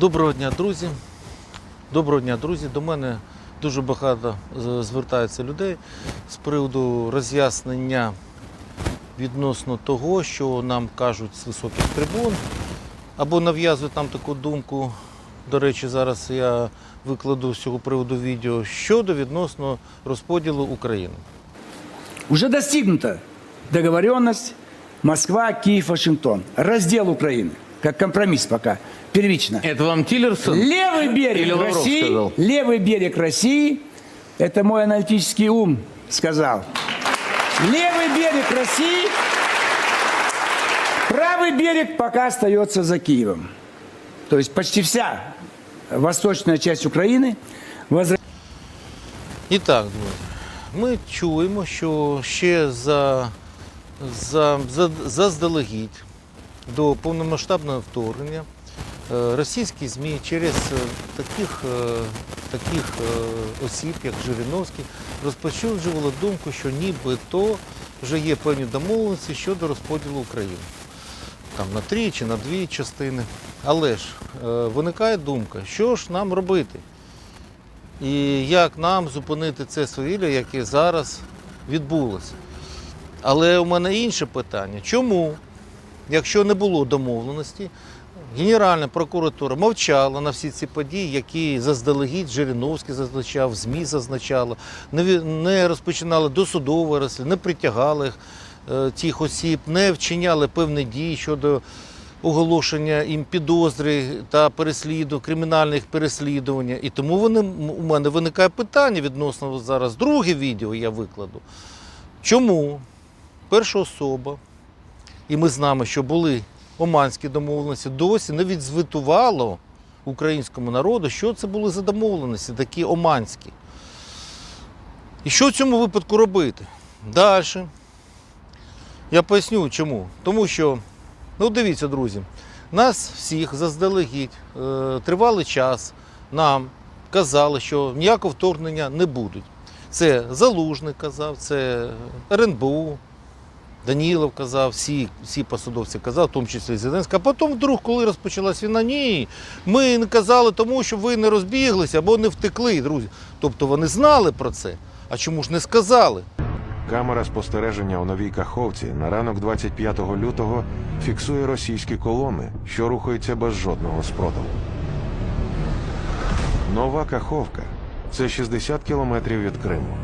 Доброго дня, друзі. Доброго дня, друзі. До мене дуже багато з- звертається людей з приводу роз'яснення відносно того, що нам кажуть з високих трибун, або нав'язують нам таку думку. До речі, зараз я викладу з цього приводу відео щодо відносно розподілу України. Уже достигнута договоренность Москва, Киев, Вашингтон. Раздел Украины. Как компромисс пока. Первично. Это вам Тиллерсон? Левый берег Или Лавров России. сказал? Левый берег России. Это мой аналитический ум сказал. Левый берег России. Правый берег пока остается за Киевом. То есть почти вся восточная часть Украины возвращается І так, друзі, ми чуємо, що ще за, за, за, заздалегідь до повномасштабного вторгнення е, Російські ЗМІ через е, таких, е, таких е, осіб, як Жириновський, розпочуджували думку, що нібито вже є певні домовленості щодо розподілу України. Там на три чи на дві частини. Але ж е, виникає думка, що ж нам робити? І як нам зупинити це свавілля, яке зараз відбулося. Але у мене інше питання. Чому, якщо не було домовленості, Генеральна прокуратура мовчала на всі ці події, які заздалегідь Жириновський зазначав, ЗМІ зазначало, не, розпочинали досудове розслідування, не притягали е, тих осіб, не вчиняли певні дії щодо оголошення їм підозри та пересліду, кримінальних переслідування. І тому вони, у мене виникає питання відносно зараз друге відео я викладу. Чому перша особа, і ми знаємо, що були оманські домовленості, досі не відзвітувало українському народу, що це були за домовленості, такі оманські. І що в цьому випадку робити? Далі. Я поясню чому. Тому що Ну, дивіться, друзі, нас всіх заздалегідь е, тривалий час нам казали, що ніякого вторгнення не будуть. Це Залужний казав, це РНБУ, Данілов казав, всі, всі посадовці казали, в тому числі Зеленський. А потім вдруг, коли розпочалась війна, ні, ми не казали тому, щоб ви не розбіглися або не втекли, друзі. Тобто вони знали про це. А чому ж не сказали? Камера спостереження у новій Каховці на ранок 25 лютого фіксує російські колони, що рухаються без жодного спротиву. Нова Каховка це 60 кілометрів від Криму.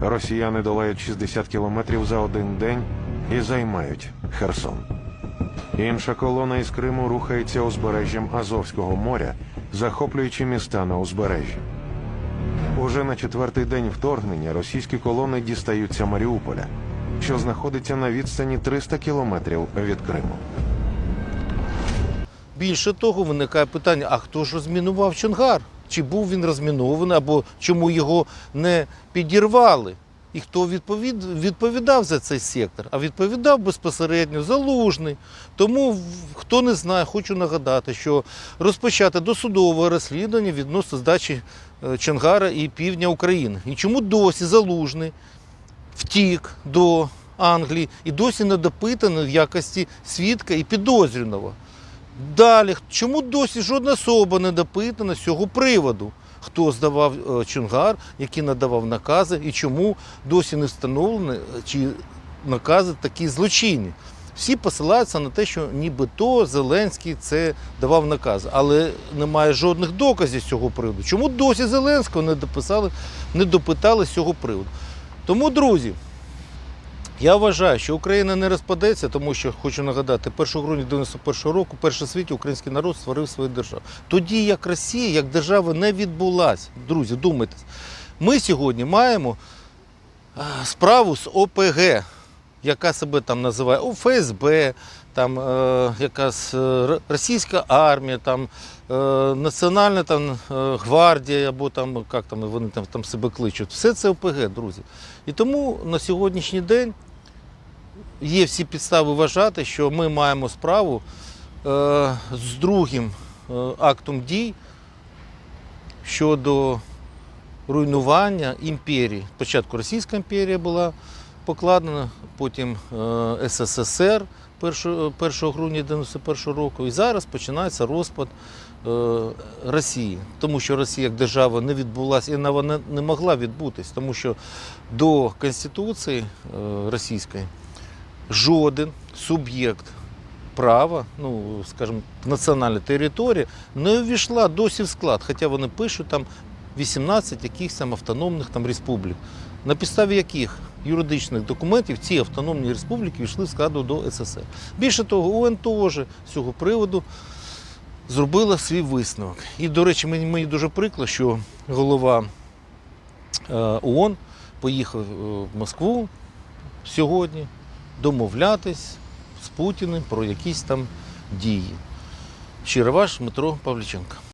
Росіяни долають 60 кілометрів за один день і займають Херсон. Інша колона із Криму рухається узбережжям Азовського моря, захоплюючи міста на узбережжі. Уже на четвертий день вторгнення російські колони дістаються Маріуполя, що знаходиться на відстані 300 кілометрів від Криму. Більше того, виникає питання: а хто ж розмінував Чонгар? Чи був він розмінований, або чому його не підірвали? І хто відповід, відповідав за цей сектор? А відповідав безпосередньо залужний. Тому, хто не знає, хочу нагадати, що розпочати досудове розслідування відносно здачі е, Чонгара і півдня України. І чому досі залужний втік до Англії і досі не допитаний в якості свідка і підозрюваного? Далі, чому досі жодна особа не допитана з цього приводу? Хто здавав е, Чунгар, який надавав накази, і чому досі не встановлено, е, чи накази такі злочинні? Всі посилаються на те, що нібито Зеленський це давав накази, але немає жодних доказів з цього приводу. Чому досі Зеленського не дописали, не допитали з цього приводу? Тому, друзі, я вважаю, що Україна не розпадеться, тому що хочу нагадати, 1 грудня 91 року, перший світі український народ створив свою державу. Тоді як Росія, як держава не відбулася. Друзі, думайте. Ми сьогодні маємо справу з ОПГ, яка себе там називає О, ФСБ, там е, якась е, російська армія, там е, Національна там, е, гвардія, або там, як там вони там, там себе кличуть. Все це ОПГ, друзі. І тому на сьогоднішній день є всі підстави вважати, що ми маємо справу е, з другим е, актом дій щодо руйнування імперії. Спочатку Російська імперія була покладена, потім е, СССР 1, 1 грудня 91 року. І зараз починається розпад е, Росії, тому що Росія як держава не відбулася і вона не могла відбутись, тому що до Конституції е, російської жоден суб'єкт права, ну скажімо, національної території не увійшла досі в склад, хоча вони пишуть там 18 якихось там автономних там республік. На підставі яких юридичних документів ці автономні республіки війшли в складу до СССР. Більше того, ООН теж з цього приводу зробила свій висновок. І, до речі, мені, дуже прикро, що голова е, ООН поїхав е, в Москву сьогодні домовлятись з Путіним про якісь там дії. Щиро ваш Дмитро Павліченко.